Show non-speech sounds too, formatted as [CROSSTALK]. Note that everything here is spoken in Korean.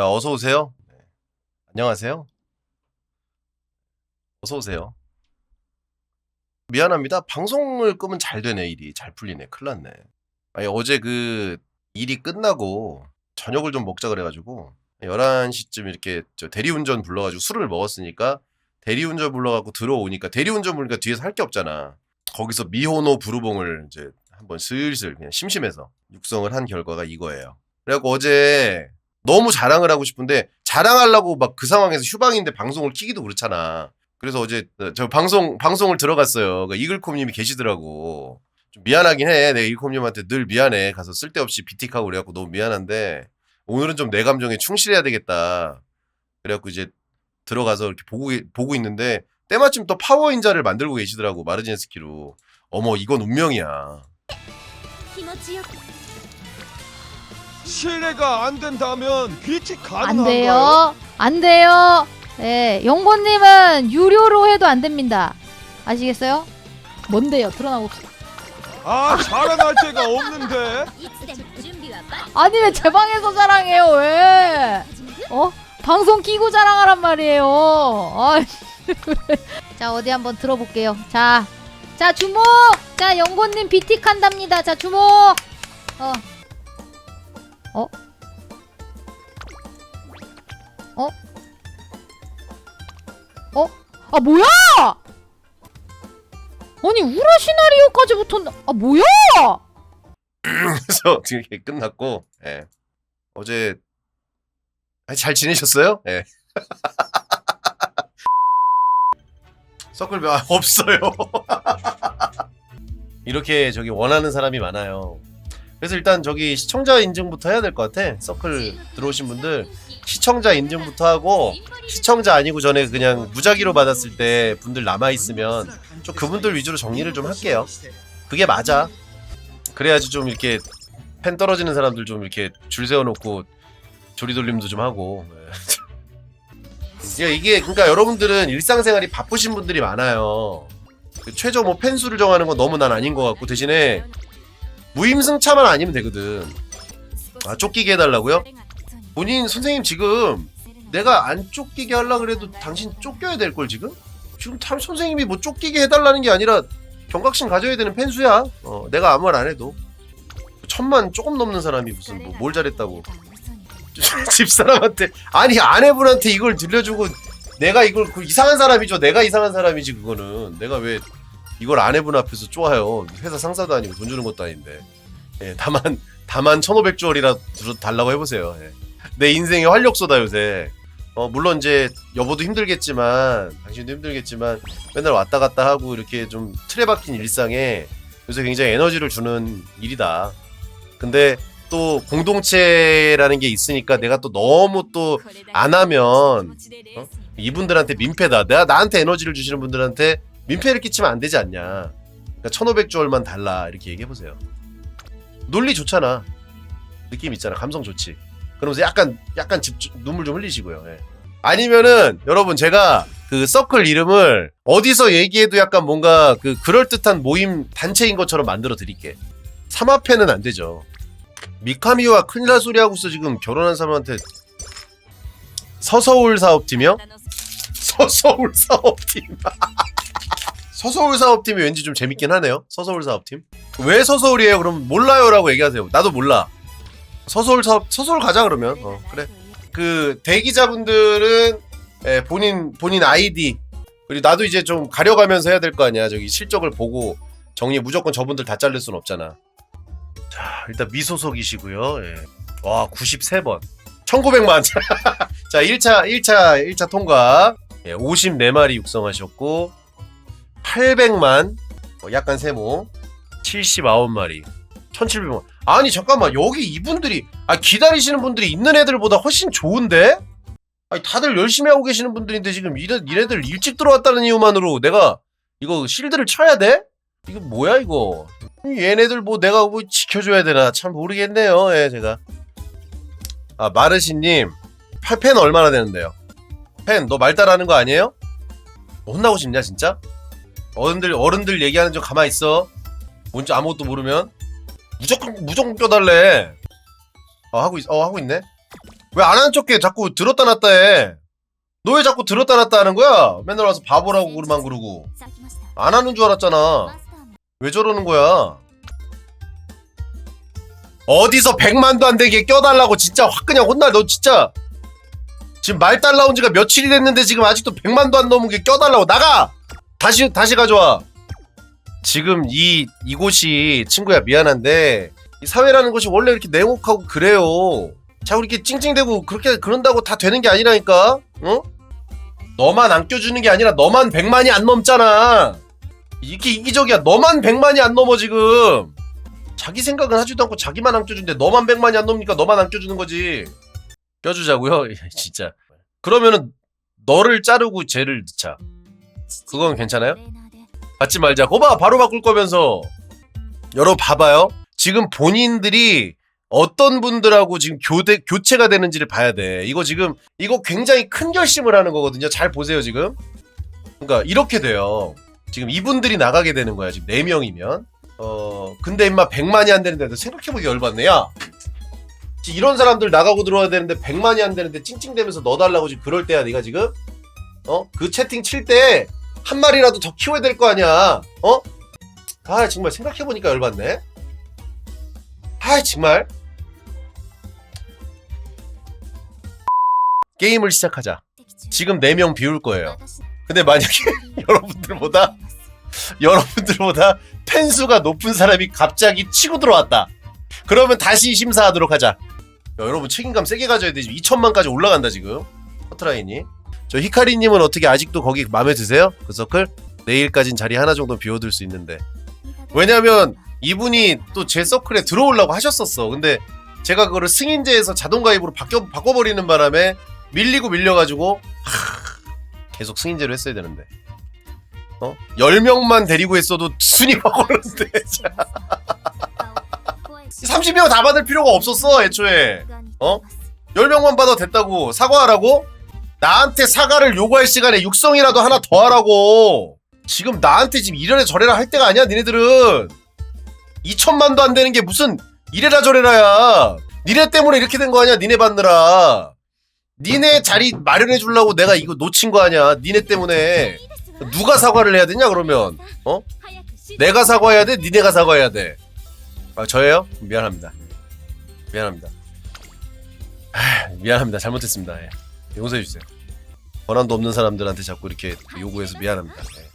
자, 어서 오세요. 네. 안녕하세요. 어서 오세요. 미안합니다. 방송을 끄면 잘 되네, 일이. 잘 풀리네. 큰일 났네. 아니, 어제 그 일이 끝나고 저녁을 좀 먹자 그래가지고 11시쯤 이렇게 저 대리운전 불러가지고 술을 먹었으니까 대리운전 불러갖고 들어오니까 대리운전 부르니까 뒤에서 할 게 없잖아. 거기서 미호노 부르봉을 이제 한번 슬슬 그냥 심심해서 육성을 한 결과가 이거예요. 그래갖고 어제 너무 자랑을 하고 싶은데 자랑하려고 막 그 상황에서 휴방인데 방송을 키기도 그렇잖아. 그래서 어제 저 방송 방송을 들어갔어요. 그 이글콤님이 계시더라고. 좀 미안하긴 해. 내가 이글콤님한테 늘 미안해. 가서 쓸데없이 비틱하고 그래갖고 너무 미안한데 오늘은 좀 내 감정에 충실해야 되겠다. 그래갖고 이제 들어가서 이렇게 보고 보고 있는데 때마침 또 파워 인자를 만들고 계시더라고 마르진스키로. 어머 이건 운명이야. 실례가 안 된다면 빛이 가능한가요? 안 돼요. 안 돼요. 네, 예, 영고님은 유료로 해도 안 됩니다. 아시겠어요? 뭔데요? 드러나 봅시다. 아 자랑할 데가 없는데 아니 왜 제 방에서 자랑해요? 왜? 어? 방송 끼고 자랑하란 말이에요. 아, [LAUGHS] 자 어디 한번 들어볼게요. 자, 자 주목. 자 영고님 비틱한답니다. 자 주목. 어. 어? 어? 어? 아 뭐야? 아니 우라 시나리오까지 붙었나? 아 뭐야? 그래서 [LAUGHS] 이렇게 끝났고 예. 어제 아, 잘 지내셨어요? 예. [LAUGHS] 서클 아, 없어요. [LAUGHS] 이렇게 저기 원하는 사람이 많아요. 그래서 일단 저기 시청자 인증부터 해야 될 것 같아. 서클 들어오신 분들 시청자 인증부터 하고 시청자 아니고 전에 그냥 무작위로 받았을 때 분들 남아 있으면 좀 그분들 위주로 정리를 좀 할게요. 그게 맞아. 그래야지 좀 이렇게 팬 떨어지는 사람들 좀 이렇게 줄 세워놓고 조리돌림도 좀 하고. 예, 이게 그러니까 여러분들은 일상생활이 바쁘신 분들이 많아요. 그 최저 뭐 팬수를 정하는 건 너무 난 아닌 것 같고 대신에 무임승차만 아니면 되거든. 아 쫓기게 해달라고요? 본인 선생님 지금 내가 안 쫓기게 하려 그래도 당신 쫓겨야 될 걸 지금? 지금 참 선생님이 뭐 쫓기게 해달라는 게 아니라 경각심 가져야 되는 팬수야. 어, 내가 아무 말 안 해도 천만 조금 넘는 사람이 무슨 뭐 뭘 잘했다고 [LAUGHS] 집사람한테 아니 아내분한테 이걸 들려주고 내가 이걸 그 이상한 사람이죠. 내가 이상한 사람이지 그거는 내가 왜 이걸 아내분 앞에서 쪼아요. 회사 상사도 아니고 돈 주는 것도 아닌데. 예, 다만 다만 1,500주얼이라 들어 달라고 해보세요. 예. 내 인생의 활력소다 요새. 어 물론 이제 여보도 힘들겠지만 당신도 힘들겠지만 맨날 왔다 갔다 하고 이렇게 좀 틀에 박힌 일상에 요새 굉장히 에너지를 주는 일이다. 근데 또 공동체라는 게 있으니까 내가 또 너무 또 안 하면 어? 이분들한테 민폐다. 내가 나한테 에너지를 주시는 분들한테 민폐를 끼치면 안 되지 않냐. 그러니까 1500주얼만 달라. 이렇게 얘기해 보세요. 논리 좋잖아. 느낌 있잖아. 감성 좋지. 그러면서 약간 약간 집중, 눈물 좀 흘리시고요. 예. 아니면은 여러분 제가 그 서클 이름을 어디서 얘기해도 약간 뭔가 그 그럴듯한 모임 단체인 것처럼 만들어 드릴게. 삼합회는 안 되죠. 미카미와 큰일 날 소리 하고 있어 지금 결혼한 사람한테 서서울 사업팀이요? 서서울 사업팀. [LAUGHS] 서서울 사업팀이 왠지 좀 재밌긴 하네요. 서서울 사업팀. 왜 서서울이에요? 그럼 몰라요라고 얘기하세요. 나도 몰라. 서서울 사업 서서울 가자 그러면. 어, 그래. 그 대기자분들은 예, 본인 본인 아이디 그리고 나도 이제 좀 가려가면서 해야 될 거 아니야. 저기 실적을 보고 정리 무조건 저분들 다 자를 순 없잖아. 자, 일단 미소속이시고요. 예. 와, 93번. 1900만. [LAUGHS] 자, 1차 1차 1차 통과. 예, 54마리 육성하셨고 800만. 어, 약간 세모. 79마리. 1700만. 아니, 잠깐만. 여기 이분들이 아, 기다리시는 분들이 있는 애들보다 훨씬 좋은데? 아니, 다들 열심히 하고 계시는 분들인데 지금 이래, 이래들 일찍 들어왔다는 이유만으로 내가 이거 실드를 쳐야 돼? 이거 뭐야 이거? 얘네들 뭐 내가 뭐 지켜줘야 되나 참 모르겠네요. 예, 제가. 아 마르시님, 팔펜 얼마나 되는데요? 펜, 너 말 따라하는 거 아니에요? 너 혼나고 싶냐 진짜? 어른들 어른들 얘기하는 좀 가만 히 있어. 뭔지 아무것도 모르면. 무조건 무조건 껴달래. 어 하고 있, 어 하고 있네. 왜 안 하는 척해? 자꾸 들었다 놨다 해 너 왜 자꾸 들었다 놨다 하는 거야? 맨날 와서 바보라고 그러만 그러고. 안 하는 줄 알았잖아. 왜 저러는 거야? 어디서 100만도 안 되게 껴달라고 진짜 확 그냥 혼나 너 진짜. 지금 말달 나온 지가 며칠이 됐는데 지금 아직도 100만도 안 넘은 게 껴달라고. 나가 다시 다시 가져와. 지금 이 이곳이 친구야 미안한데 이 사회라는 것이 원래 이렇게 냉혹하고 그래요. 자꾸 이렇게 찡찡대고 그렇게 그런다고 다 되는 게 아니라니까 어? 너만 안 껴주는 게 아니라 너만 100만이 안 넘잖아. 이렇게 이기적이야. 너만 100만이 안 넘어 지금. 자기 생각은 하지도 않고 자기만 안 껴주는데 너만 100만이 안 넘으니까 너만 안 껴주는 거지. 껴주자고요? [LAUGHS] 진짜. 그러면은 너를 자르고 쟤를 넣자 그건 괜찮아요? 받지 말자 거봐 바로 바꿀 거면서. 여러분 봐봐요. 지금 본인들이 어떤 분들하고 지금 교대 교체가 되는지를 봐야 돼. 이거 지금 이거 굉장히 큰 결심을 하는 거거든요. 잘 보세요 지금. 그러니까 이렇게 돼요. 지금 이분들이 나가게 되는 거야 지금 4명이면. 어 근데 임마 100만이 안 되는데 생각해보기 열받네. 야! 이런 사람들 나가고 들어와야 되는데 100만이 안 되는데 찡찡대면서 넣어달라고 지금 그럴 때야 네가 지금? 어? 그 채팅 칠 때 한 마리라도 더 키워야 될 거 아니야 어? 아 정말 생각해보니까 열받네 아 정말 게임을 시작하자 지금 4명 비울 거예요 근데 만약에 [LAUGHS] 여러분들보다 여러분들보다 팬수가 높은 사람이 갑자기 치고 들어왔다. 그러면 다시 심사하도록 하자. 야, 여러분 책임감 세게 가져야 되지. 2천만까지 올라간다 지금. 커트라인이. 저 히카리님은 어떻게 아직도 거기 마음에 드세요? 그 서클? 내일까진 자리 하나 정도 비워둘 수 있는데. 왜냐면 이분이 또 제 서클에 들어오려고 하셨었어. 근데 제가 그거를 승인제에서 자동 가입으로 바뀌어 바꿔버리는 바람에 밀리고 밀려가지고 하, 계속 승인제로 했어야 되는데. 어? 10명만 데리고 했어도 순위 확 오르는데 [LAUGHS] 30명 다 받을 필요가 없었어 애초에 어? 10명만 받아도 됐다고 사과하라고? 나한테 사과를 요구할 시간에 육성이라도 하나 더 하라고 지금 나한테 지금 이래라 저래라 할 때가 아니야 니네들은 2천만도 안 되는 게 무슨 이래라 저래라야 니네 때문에 이렇게 된 거 아니야 니네 받느라 니네 자리 마련해 주려고 내가 이거 놓친 거 아니야 니네 때문에 누가 사과를 해야 되냐 그러면 어? 내가 사과해야 돼? 니네가 사과해야 돼. 아 저예요? 미안합니다. 미안합니다. 아, 미안합니다. 잘못했습니다. 예. 용서해 주세요. 권한도 없는 사람들한테 자꾸 이렇게 요구해서 미안합니다. 예.